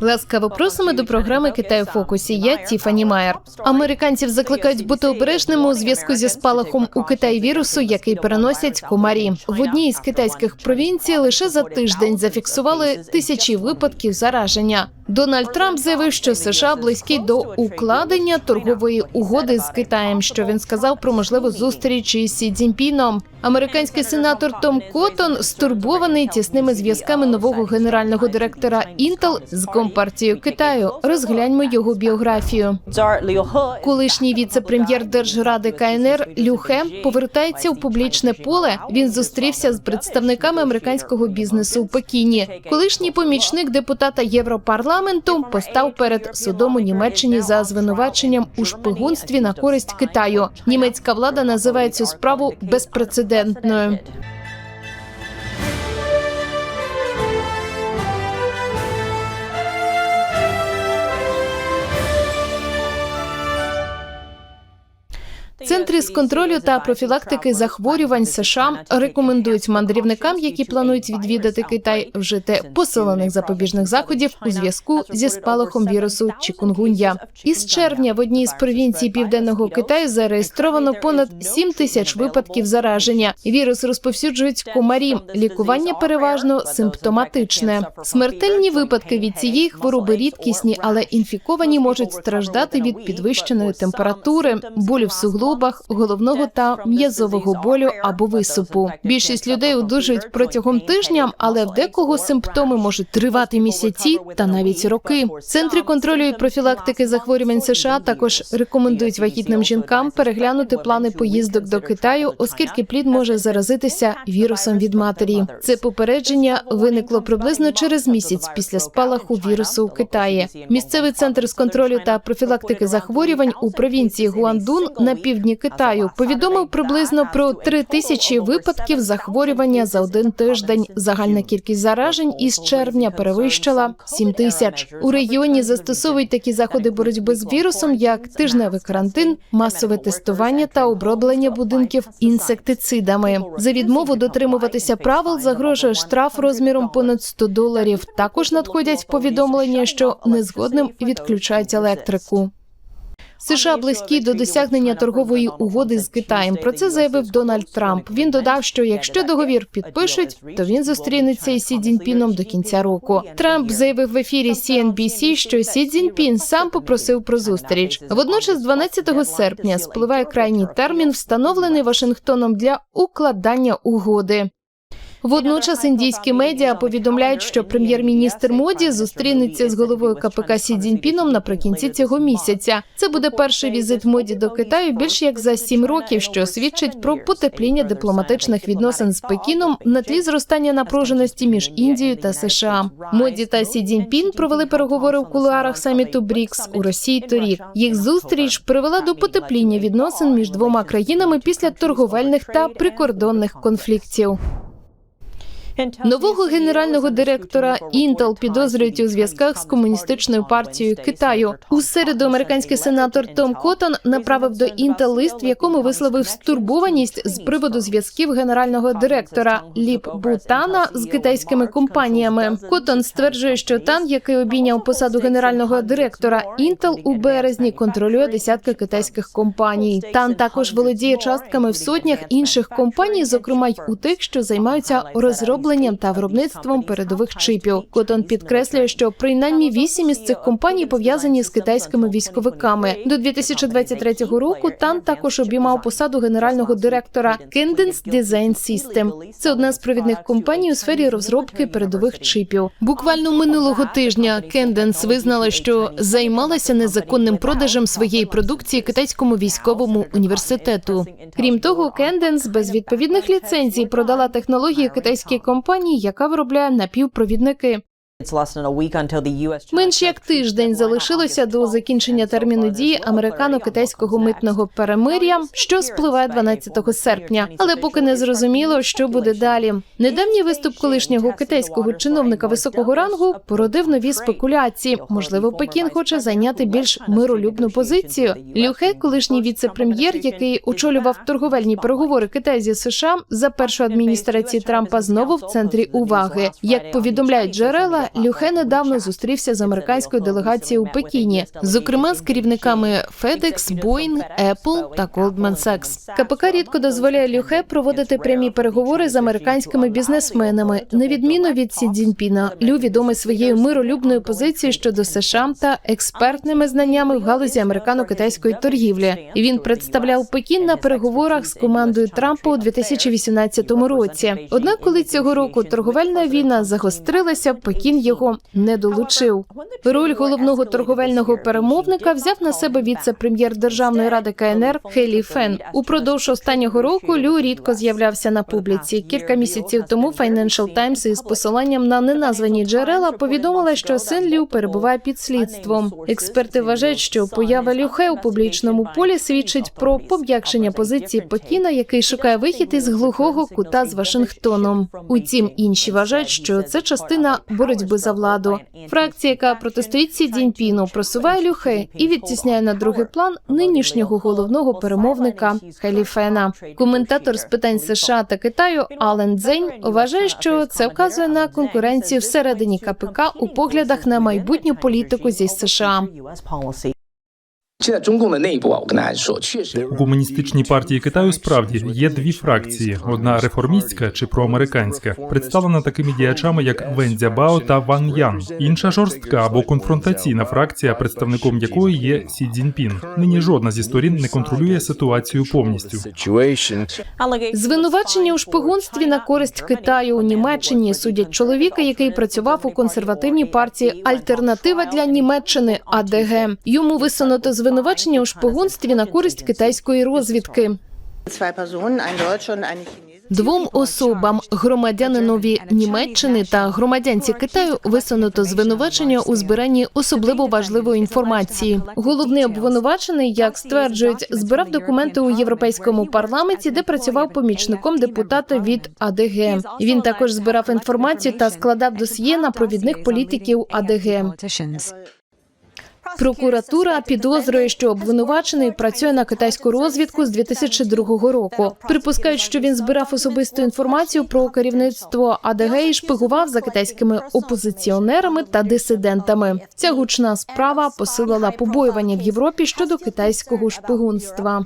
Ласкаво просимо до програми Китай у фокусі. Я Тіфані Майер. Американців закликають бути обережними у зв'язку зі спалахом у Китаї вірусу, який переносять комарі. В одній із китайських провінцій лише за тиждень зафіксували тисячі випадків зараження. Дональд Трамп заявив, що США близькі до укладення торгової угоди з Китаєм. Що він сказав про можливу зустріч із Сі Цзіньпіном. Американський сенатор Том Коттон стурбований тісними зв'язками нового генерального директора Intel з компартією Китаю. Розгляньмо його біографію. Колишній віце-прем'єр Держради КНР Лю Хе повертається у публічне поле. Він зустрівся з представниками американського бізнесу у Пекіні. Колишній помічник депутата Європарламенту постав перед судом у Німеччині за звинуваченням у шпигунстві на користь Китаю. Німецька влада називає цю справу безпрецедентною. Центри з контролю та профілактики захворювань США рекомендують мандрівникам, які планують відвідати Китай, вжити посилених запобіжних заходів у зв'язку зі спалахом вірусу Чікунгун'я. Із червня в одній з провінцій південного Китаю зареєстровано понад 7 тисяч випадків зараження. Вірус розповсюджують комарі. Лікування переважно симптоматичне. Смертельні випадки від цієї хвороби рідкісні, але інфіковані можуть страждати від підвищеної температури, болю в суглобах, головного та м'язового болю або висипу. Більшість людей одужують протягом тижня, але в декого симптоми можуть тривати місяці та навіть роки. Центри контролю і профілактики захворювань США також рекомендують вагітним жінкам переглянути плани поїздок до Китаю, оскільки плід може заразитися вірусом від матері. Це попередження виникло приблизно через місяць після спалаху вірусу у Китаї. Місцевий центр з контролю та профілактики захворювань у провінції Гуандун на півдні Китаю повідомив приблизно про три тисячі випадків захворювання за один тиждень. Загальна кількість заражень із червня перевищила 7 тисяч. У регіоні застосовують такі заходи боротьби з вірусом, як тижневий карантин, масове тестування та оброблення будинків інсектицидами. За відмову дотримуватися правил загрожує штраф розміром понад 100 доларів. Також надходять повідомлення, що незгодним відключають електрику. США близькі до досягнення торгової угоди з Китаєм. Про це заявив Дональд Трамп. Він додав, що якщо договір підпишуть, то він зустрінеться із Сі Цзіньпіном до кінця року. Трамп заявив в ефірі CNBC, що Сі Цзіньпін сам попросив про зустріч. Водночас, 12 серпня, спливає крайній термін, встановлений Вашингтоном для укладання угоди. Водночас індійські медіа повідомляють, що прем'єр-міністр моді зустрінеться з головою КПК Сі Цзіньпіном наприкінці цього місяця. Це буде перший візит моді до Китаю більш як за сім років, що свідчить про потепління дипломатичних відносин з Пекіном на тлі зростання напруженості між Індією та США. Моді та Сі Цзіньпін провели переговори в кулуарах саміту БРІКС у Росії торік. Їх зустріч привела до потепління відносин між двома країнами після торговельних та прикордонних конфліктів. Нового генерального директора Intel підозрюють у зв'язках з комуністичною партією Китаю. У середу американський сенатор Том Коттон направив до Intel лист, в якому висловив стурбованість з приводу зв'язків генерального директора Ліп Бутана з китайськими компаніями. Коттон стверджує, що Тан, який обійняв посаду генерального директора Intel у березні, контролює десятки китайських компаній. Тан також володіє частками в сотнях інших компаній, зокрема й у тих, що займаються розробленням та виробництвом передових чипів. Котон підкреслює, що принаймні вісім із цих компаній пов'язані з китайськими військовиками. До 2023 року Тан також обіймав посаду генерального директора Cadence Design System. Це одна з провідних компаній у сфері розробки передових чипів. Буквально минулого тижня Cadence визнала, що займалася незаконним продажем своєї продукції китайському військовому університету. Крім того, Cadence без відповідних ліцензій продала технології китайській компанії, яка виробляє напівпровідники. Менш як тиждень залишилося до закінчення терміну дії американо-китайського митного перемир'я, що спливає 12 серпня. Але поки не зрозуміло, що буде далі. Недавній виступ колишнього китайського чиновника високого рангу породив нові спекуляції. Можливо, Пекін хоче зайняти більш миролюбну позицію. Люхе, колишній віце-прем'єр, який очолював торговельні переговори Китаю зі США за першої адміністрації Трампа, знову в центрі уваги. Як повідомляють джерела, Люхе недавно зустрівся з американською делегацією у Пекіні, зокрема з керівниками FedEx, Boeing, Apple та Goldman Sachs. КПК рідко дозволяє Люхе проводити прямі переговори з американськими бізнесменами, на відміну від Сі Цзіньпіна. Лю відомий своєю миролюбною позицією щодо США та експертними знаннями в галузі американо-китайської торгівлі. Він представляв Пекін на переговорах з командою Трампа у 2018 році. Однак, коли цього року торговельна війна загострилася, Пекін його не долучив. Роль головного торговельного перемовника взяв на себе віце-прем'єр державної ради КНР Хейлі Фен. Упродовж останнього року Лю рідко з'являвся на публіці. Кілька місяців тому Financial Times із посиланням на неназвані джерела повідомила, що син Лю перебуває під слідством. Експерти вважають, що поява Люхе у публічному полі свідчить про пом'якшення позиції Пекіна, який шукає вихід із глухого кута з Вашингтоном. Утім, інші вважають, що це частина боротьби за владу. Фракція, яка протистоїть Сі Дзіньпіну, просуває Люхе і відтісняє на другий план нинішнього головного перемовника Хеліфена. Коментатор з питань США та Китаю Ален Дзень вважає, що це вказує на конкуренцію всередині КПК у поглядах на майбутню політику зі США. Чи на комуністичній партії Китаю справді є дві фракції: одна реформістська чи проамериканська, представлена такими діячами, як Вен Дзябао та Ван Ян, інша жорстка або конфронтаційна фракція, представником якої є Сі Цзіньпін. Нині жодна зі сторін не контролює ситуацію повністю. звинувачення у шпигунстві на користь Китаю у Німеччині судять чоловіка, який працював у консервативній партії Альтернатива для Німеччини АДГ. Йому висунуто звинувачення у шпигунстві на користь китайської розвідки. Двом особам громадянинові Німеччини та громадянці Китаю висунуто звинувачення у збиранні особливо важливої інформації. Головний обвинувачений, як стверджують, збирав документи у європейському парламенті, де працював помічником депутата від АДГ. Він також збирав інформацію та складав досьє на провідних політиків АДГ. Прокуратура підозрює, що обвинувачений працює на китайську розвідку з 2002 року. Припускають, що він збирав особисту інформацію про керівництво АДГ і шпигував за китайськими опозиціонерами та дисидентами. Ця гучна справа посилила побоювання в Європі щодо китайського шпигунства.